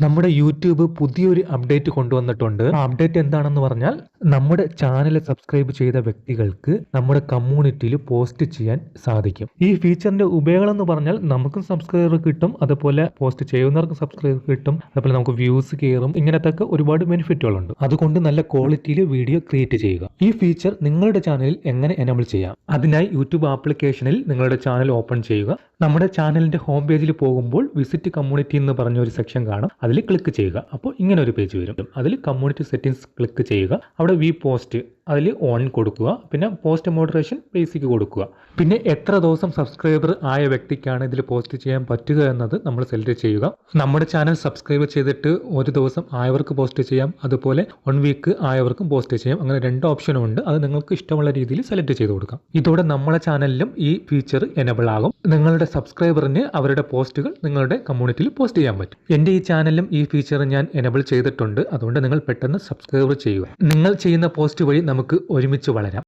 നമ്മുടെ യൂട്യൂബ് പുതിയൊരു അപ്ഡേറ്റ് കൊണ്ടുവന്നിട്ടുണ്ട്. ആ അപ്ഡേറ്റ് എന്താണെന്ന് പറഞ്ഞാൽ നമ്മുടെ ചാനൽ സബ്സ്ക്രൈബ് ചെയ്ത വ്യക്തികൾക്ക് നമ്മുടെ കമ്മ്യൂണിറ്റിയിൽ പോസ്റ്റ് ചെയ്യാൻ സാധിക്കും. ഈ ഫീച്ചറിന്റെ ഉപയോഗം എന്ന് പറഞ്ഞാൽ നമുക്കും സബ്സ്ക്രൈബർ കിട്ടും അതുപോലെ പോസ്റ്റ് ചെയ്യുന്നവർക്കും സബ്സ്ക്രൈബർ കിട്ടും അതുപോലെ നമുക്ക് വ്യൂസ് കയറും ഇങ്ങനത്തെ ഒരുപാട് ബെനിഫിറ്റുകളുണ്ട് അതുകൊണ്ട് നല്ല ക്വാളിറ്റിയിൽ വീഡിയോ ക്രിയേറ്റ് ചെയ്യുക. ഈ ഫീച്ചർ നിങ്ങളുടെ ചാനലിൽ എങ്ങനെ എനബിൾ ചെയ്യാം? അതിനായി യൂട്യൂബ് ആപ്ലിക്കേഷനിൽ നിങ്ങളുടെ ചാനൽ ഓപ്പൺ ചെയ്യുക. നമ്മുടെ ചാനലിന്റെ ഹോം പേജിൽ പോകുമ്പോൾ വിസിറ്റ് കമ്മ്യൂണിറ്റി എന്ന് പറഞ്ഞ ഒരു സെക്ഷൻ കാണും. അതിൽ ക്ലിക്ക് ചെയ്യുക. അപ്പോൾ ഇങ്ങനെ ഒരു പേജ് വരും. അതിൽ കമ്മ്യൂണിറ്റി സെറ്റിംഗ്സ് ക്ലിക്ക് ചെയ്യുക. വി പോസ്റ്റ് അതിൽ ഓൺ കൊടുക്കുക. പിന്നെ പോസ്റ്റ് മോഡറേഷൻ ബേസിക് കൊടുക്കുക. പിന്നെ എത്ര ദിവസം സബ്സ്ക്രൈബർ ആയ വ്യക്തിക്കാണ് ഇതിൽ പോസ്റ്റ് ചെയ്യാൻ പറ്റുക എന്നത് നമ്മൾ സെലക്ട് ചെയ്യുക. നമ്മുടെ ചാനൽ സബ്സ്ക്രൈബ് ചെയ്തിട്ട് ഒരു ദിവസം ആയവർക്ക് പോസ്റ്റ് ചെയ്യാം. അതുപോലെ വൺ വീക്ക് ആയവർക്കും പോസ്റ്റ് ചെയ്യാം. അങ്ങനെ രണ്ട് ഓപ്ഷനും ഉണ്ട്. അത് നിങ്ങൾക്ക് ഇഷ്ടമുള്ള രീതിയിൽ സെലക്ട് ചെയ്ത് കൊടുക്കാം. ഇതോടെ നമ്മുടെ ചാനലിലും ഈ ഫീച്ചർ എനബിൾ ആകും. നിങ്ങളുടെ സബ്സ്ക്രൈബറിന് അവരുടെ പോസ്റ്റുകൾ നിങ്ങളുടെ കമ്മ്യൂണിറ്റിയിൽ പോസ്റ്റ് ചെയ്യാൻ പറ്റും. എന്റെ ഈ ചാനലിലും ഈ ഫീച്ചർ ഞാൻ എനബിൾ ചെയ്തിട്ടുണ്ട്. അതുകൊണ്ട് നിങ്ങൾ പെട്ടെന്ന് സബ്സ്ക്രൈബ് ചെയ്യുക. നിങ്ങൾ ചെയ്യുന്ന പോസ്റ്റ് വഴി നമുക്ക് ഒരുമിച്ച് വളരാം.